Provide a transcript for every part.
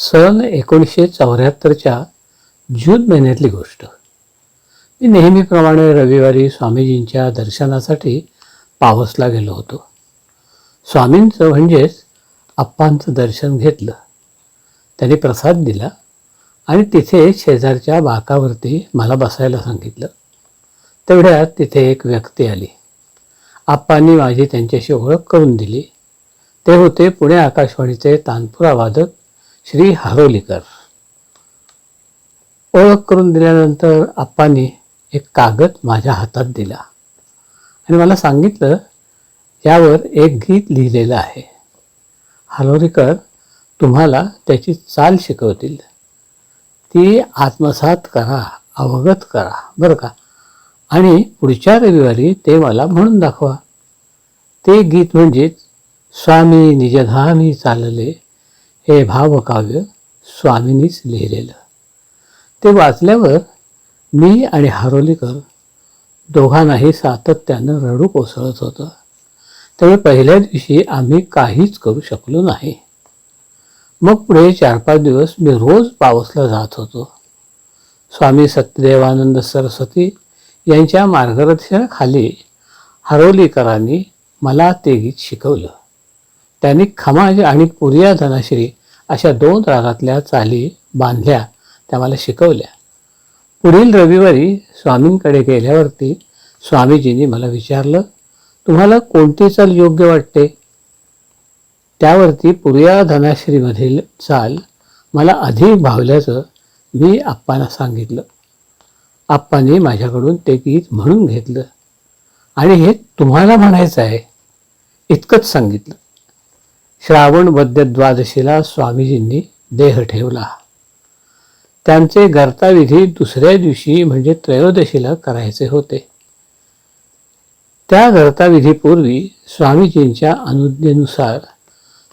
सन एकोणीसशे चौऱ्याहत्तरच्या जून महिन्यातली गोष्ट. मी नेहमीप्रमाणे रविवारी स्वामीजींच्या दर्शनासाठी पावसला गेलो होतो. स्वामींचं म्हणजेच आप्पांचं दर्शन घेतलं. त्यांनी प्रसाद दिला आणि तिथे शेजारच्या बाकावरती मला बसायला सांगितलं. तेवढ्यात तिथे एक व्यक्ती आली. आप्पांनी माझी त्यांच्याशी ओळख करून दिली. ते होते पुणे आकाशवाणीचे तानपुरा वादक श्री हरोलीकर ओळख करून दिल्यानंतर आप्पांनी एक कागद माझ्या हातात दिला. आणि मला सांगितलं यावर एक गीत लिहिलेलं आहे. हारोलीकर तुम्हाला त्याची चाल शिकवतील. ती आत्मसात करा अवगत करा बरं का? आणि पुढच्या रविवारी ते मला म्हणून दाखवा. ते गीत म्हणजेच स्वामी निजधामी चालले हे भावकाव्य स्वामींनीच लिहिलेलं. ते वाचल्यावर मी आणि हारोलीकर दोघांनाही सातत्यानं रडू कोसळत होतं. त्यामुळे पहिल्या दिवशी आम्ही काहीच करू शकलो नाही. मग पुढे चार पाच दिवस मी रोज पावसला जात होतो. स्वामी सत्यदेवानंद सरस्वती यांच्या मार्गदर्शनाखाली हरोलीकरांनी मला ते गीत शिकवलं. त्यांनी खमाज आणि पुरिया धनाश्री अशा दोन रागातल्या चाली बांधल्या त्या मला शिकवल्या. पुढील रविवारी स्वामींकडे गेल्यावरती स्वामीजींनी मला विचारलं तुम्हाला कोणती चाल योग्य वाटते? त्यावरती पुर्या धनाश्रीमधील चाल मला अधिक भावल्याचं मी आप्पांना सांगितलं. आप्पांनी माझ्याकडून ते गीत म्हणून घेतलं आणि हे तुम्हाला म्हणायचं आहे इतकंच सांगितलं. श्रावण वद्य द्वादशीला स्वामीजींनी देह ठेवला. त्यांचे गर्ताविधी दुसऱ्या दिवशी म्हणजे त्रयोदशीला करायचे होते. त्या गर्ताविधीपूर्वी स्वामीजींच्या अनुज्ञेनुसार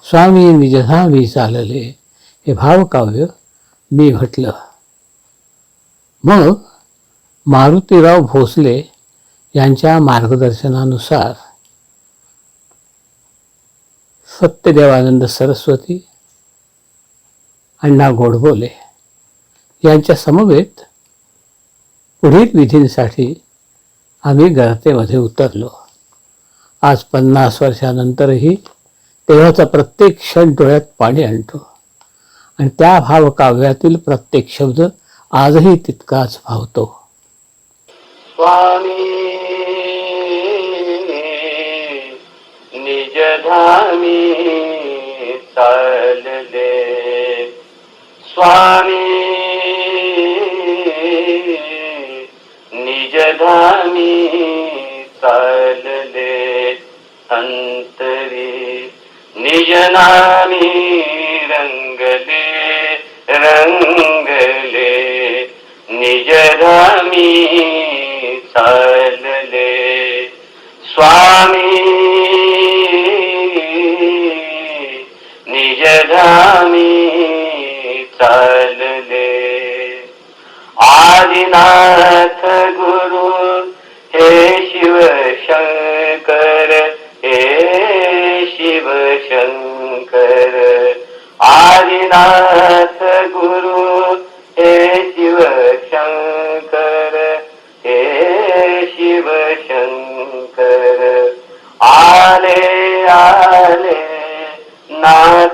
स्वामी निजधामी चालले हे भावकाव्य मी म्हटलं. मग मारुतीराव भोसले यांच्या मार्गदर्शनानुसार सत्यदेवानंद सरस्वती अण्णा गोडबोले यांच्या समवेत पुढील विधींसाठी आम्ही गर्तेमध्ये उतरलो. आज पन्नास वर्षानंतरही तेव्हाचा प्रत्येक क्षण डोळ्यात पाणी आणतो आणि त्या भावकाव्यातील प्रत्येक शब्द आजही तितकाच भावतो. स्वामी निजधामी चालले. स्वामी निजधामी चालले. अंतरी निजनामी रंगले रंगले. निजधामी निजधामी चालले. आदिनाथ गुरु हे शिव शंकर हे शिव शंकर. आदिनाथ गुरु हे शिव शंकर.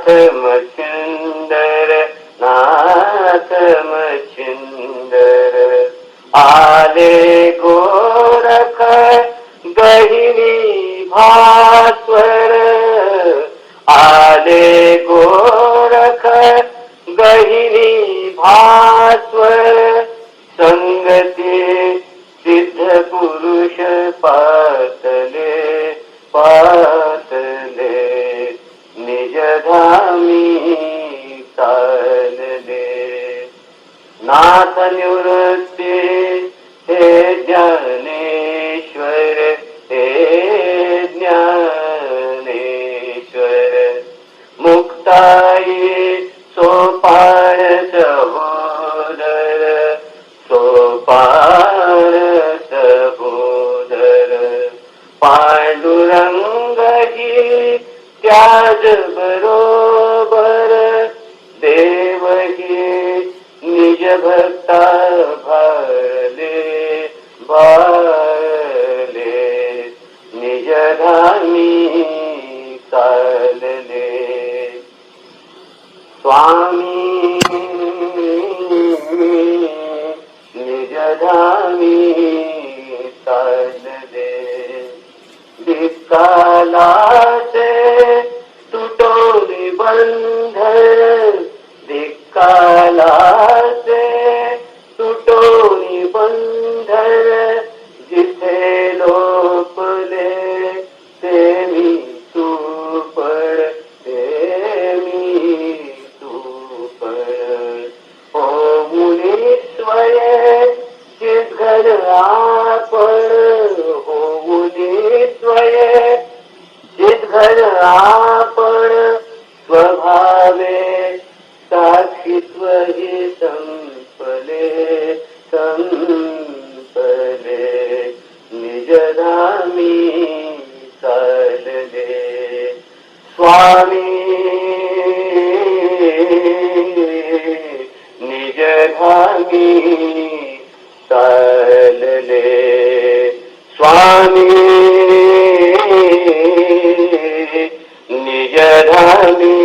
नाथ मच्छिंदर नाथ आले गोरख गहिरी भास्वर। आले गोरख गहिरी भास्वर। संगती निवृत्ती हे ज्ञानेश्वर हे ज्ञानेश्वर. मुक्ताई सोपान सहोदर सोपान सहोदर पांडुरंगजी त्याच बरोबर देव भक्ता भले बाले निज धामी चालले. स्वामी निज धामी चालले. धिक्कालाचे तुटो निबंध धिक्कालाचे घर आपण स्वभावे साक्षित्व हे संपले संपले. निजधामी चालले. स्वामी निजधामी चालले. स्वामी निजधामी चालले